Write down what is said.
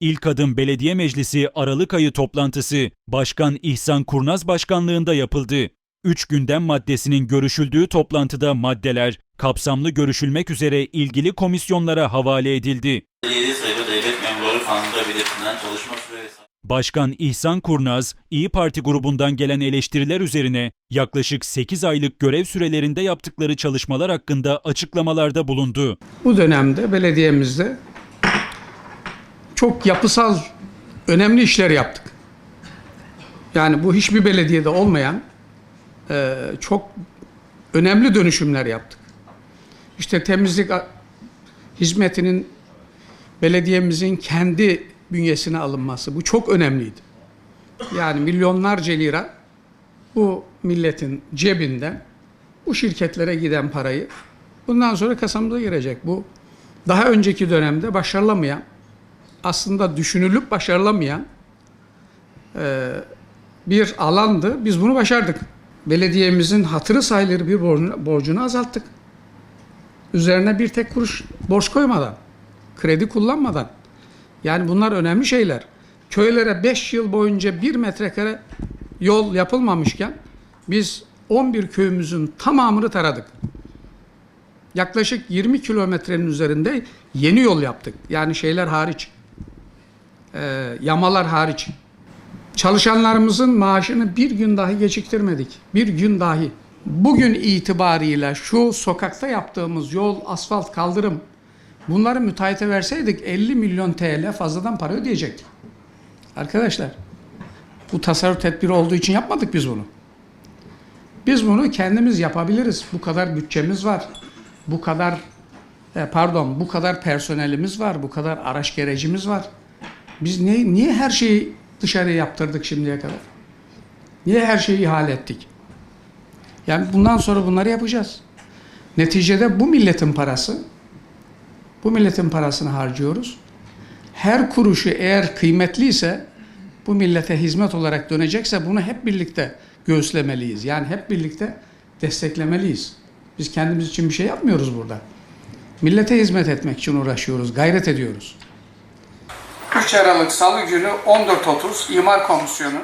İlk Adım Belediye Meclisi Aralık ayı toplantısı Başkan İhsan Kurnaz başkanlığında yapıldı. Üç gündem maddesinin görüşüldüğü toplantıda maddeler kapsamlı görüşülmek üzere ilgili komisyonlara havale edildi. 7 sayılı devlet memurları kanunda belirtilen çalışma süre ve Başkan İhsan Kurnaz, İyi Parti grubundan gelen eleştiriler üzerine yaklaşık 8 aylık görev sürelerinde yaptıkları çalışmalar hakkında açıklamalarda bulundu. Bu dönemde belediyemizde çok yapısal önemli işler yaptık. Yani bu hiçbir belediyede olmayan e, çok önemli dönüşümler yaptık. İşte temizlik hizmetinin belediyemizin kendi bünyesine alınması bu çok önemliydi. Yani milyonlarca lira bu milletin cebinden bu şirketlere giden parayı bundan sonra kasamıza girecek. Bu daha önceki dönemde başarılamayan, aslında düşünülüp başarılamayan e, bir alandı. Biz bunu başardık. Belediyemizin hatırı sayılır bir borcunu, borcunu azalttık. Üzerine bir tek kuruş borç koymadan, kredi kullanmadan. Yani bunlar önemli şeyler. Köylere 5 yıl boyunca bir metrekare yol yapılmamışken biz 11 köyümüzün tamamını taradık yaklaşık 20 kilometrenin üzerinde yeni yol yaptık. Yani şeyler hariç, e, yamalar hariç. Çalışanlarımızın maaşını bir gün dahi geciktirmedik. Bir gün dahi. Bugün itibariyle şu sokakta yaptığımız yol, asfalt, kaldırım bunları müteahhite verseydik 50 milyon TL fazladan para ödeyecektik. Arkadaşlar bu tasarruf tedbiri olduğu için yapmadık biz bunu. Biz bunu kendimiz yapabiliriz. Bu kadar bütçemiz var. Bu kadar e, pardon, bu kadar personelimiz var, bu kadar araç gerecimiz var. Biz ne, niye her şeyi dışarıya yaptırdık şimdiye kadar? Niye her şeyi ihale ettik? Yani bundan sonra bunları yapacağız. Neticede bu milletin parası, bu milletin parasını harcıyoruz. Her kuruşu eğer kıymetliyse, bu millete hizmet olarak dönecekse bunu hep birlikte göğüslemeliyiz. Yani hep birlikte desteklemeliyiz. Biz kendimiz için bir şey yapmıyoruz burada. Millete hizmet etmek için uğraşıyoruz, gayret ediyoruz. 3 Aralık Salı günü 14.30 İmar Komisyonu